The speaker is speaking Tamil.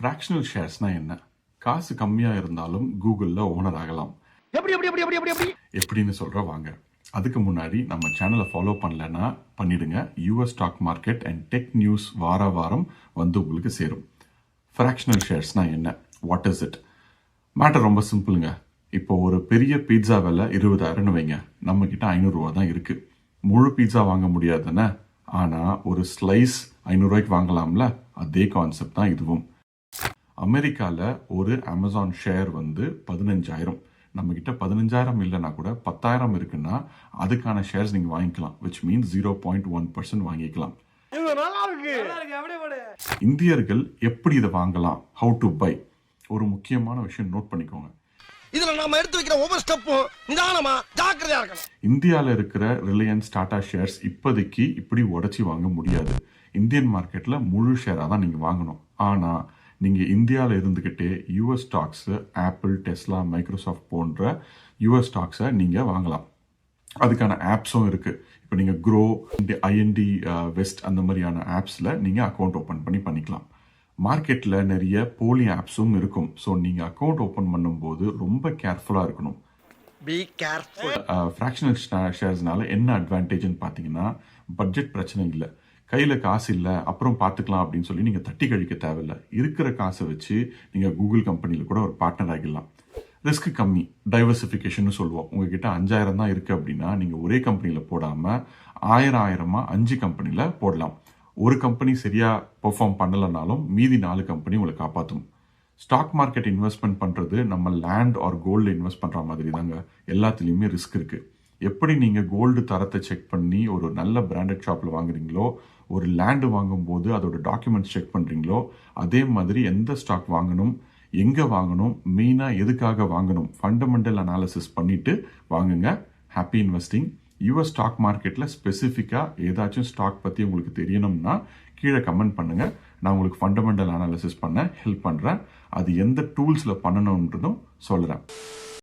ஃப்ராக்ஷனல் ஷேர்ஸ்னா என்ன? காசு கம்மியா இருந்தாலும் கூகுள்ல ஓனர் ஆகலாம். எப்படி எப்படி எப்படி எப்படி எப்படி எப்படி? எப்படின்னு சொல்ற வாங்க. அதுக்கு முன்னாடி நம்ம சேனலை ஃபாலோ பண்ணலன்னா பண்ணிடுங்க. US stock market and tech news வார வாரம் வந்து உங்களுக்கு சேரும். ஃப்ராக்ஷனல் ஷேர்ஸ்னா என்ன? வாட் இஸ் இட் மேட்டர் ரொம்ப சிம்பிளுங்க இப்போ ஒரு பெரிய பீட்சா விலை இருபதாயிரம்னு வைங்க. நம்ம கிட்ட ஐநூறுரூவா தான் இருக்கு. முழு பீட்சா வாங்க முடியாதுன்னு ஆனா ஒரு ஸ்லைஸ் ஐநூறுரூவாய்க்கு வாங்கலாம்ல? அதே கான்செப்ட் தான் இதுவும். அமெரிக்கால ஒரு அமேசான் ஷேர் வந்து பதினஞ்சாயிரம். நம்ம கிட்ட பதினஞ்சாயிரம் இல்லைன்னா கூட பத்தாயிரம் இருக்குன்னா அதுக்கான ஷேர்ஸ் நீங்க வாங்கிக்கலாம் which means zero point one percent வாங்கிக்கலாம். இது நல்லா இருக்கு. இந்தியர்கள் எப்படி இதை வாங்கலாம்? ஹவு டு பை ஒரு முக்கியமான விஷயம் நோட் பண்ணிக்கோங்க. இதுல நாம எடுத்து வைக்கிற ஒவ்வொரு ஸ்டெப்பும் நிதானமா ஜாக்கிரதையா இருக்கணும். இந்தியாவில் இருக்கிற ரிலையன்ஸ் டாடா ஷேர்ஸ் இப்போதைக்கு இப்படி உடச்சி வாங்க முடியாது. இந்தியன் மார்க்கெட்ல முழு ஷேராக தான் நீங்க வாங்கணும். ஆனா நீங்க இந்தியாவில் இருந்துகிட்டே US stocks Apple Tesla Microsoft போன்ற யூஎஸ் ஸ்டாக்ஸை நீங்க வாங்கலாம். அதுக்கான ஆப்ஸும் இருக்கு. இப்போ நீங்க க்ரோ ஐஎன்டி வெஸ்ட் அந்த மாதிரியான ஆப்ஸ்ல நீங்க அக்கௌண்ட் ஓபன் பண்ணி பண்ணிக்கலாம். மார்க்கெட்ல நிறைய போலி ஆப்ஸும் இருக்கும். ஸோ நீங்க அக்கௌண்ட் ஓபன் பண்ணும்போது ரொம்ப கேர்ஃபுல்லா இருக்கணும். பி கேர்ஃபுல் ஃப்ராக்ஷனல் ஷேர்ஸ்னால என்ன அட்வான்டேஜ்னு பார்த்தீங்கன்னா பட்ஜெட் பிரச்சனை இல்லை. கையில் காசு இல்லை அப்புறம் பார்த்துக்கலாம் அப்படின்னு சொல்லி நீங்கள் தட்டி கழிக்க தேவையில்ல. இருக்கிற காசை வச்சு நீங்கள் கூகுள் கம்பெனியில் கூட ஒரு பார்ட்னர் ஆகிடலாம். ரிஸ்க் கம்மி டைவர்சிஃபிகேஷன் சொல்லுவோம். உங்ககிட்ட அஞ்சாயிரம் தான் இருக்குது அப்படின்னா நீங்கள் ஒரே கம்பெனியில் போடாமல் ஆயிரம் ஆயிரமாக அஞ்சு கம்பெனியில் போடலாம். ஒரு கம்பெனி சரியாக பெர்ஃபார்ம் பண்ணலைனாலும் மீதி நாலு கம்பெனி உங்களை காப்பாற்றும் ஸ்டாக் மார்க்கெட் இன்வெஸ்ட்மெண்ட் பண்ணுறது நம்ம லேண்ட் ஆர் கோல்டு இன்வெஸ்ட் பண்ணுற மாதிரி தாங்க எல்லாத்துலேயுமே ரிஸ்க் இருக்குது எப்படி நீங்கள் கோல்டு தரத்தை செக் பண்ணி ஒரு நல்ல பிராண்டட் ஷாப்பில் வாங்குறீங்களோ ஒரு லேண்டு வாங்கும்போது அதோட டாக்குமெண்ட்ஸ் செக் பண்ணுறீங்களோ அதே மாதிரி எந்த ஸ்டாக் வாங்கணும் எங்கே வாங்கணும் மெயினாக எதுக்காக வாங்கணும் ஃபண்டமெண்டல் அனாலிசிஸ் பண்ணிவிட்டு வாங்குங்க. ஹாப்பி இன்வெஸ்டிங் யூஎஸ் ஸ்டாக் மார்க்கெட்டில் ஸ்பெசிஃபிக்காக ஏதாச்சும் ஸ்டாக் பற்றி உங்களுக்கு தெரியணும்னா கீழே கமெண்ட் பண்ணுங்கள் நான் உங்களுக்கு ஃபண்டமெண்டல் அனாலிசிஸ் பண்ண ஹெல்ப் பண்ணுறேன் அது எந்த டூல்ஸில் பண்ணணுன்றதும் சொல்கிறேன்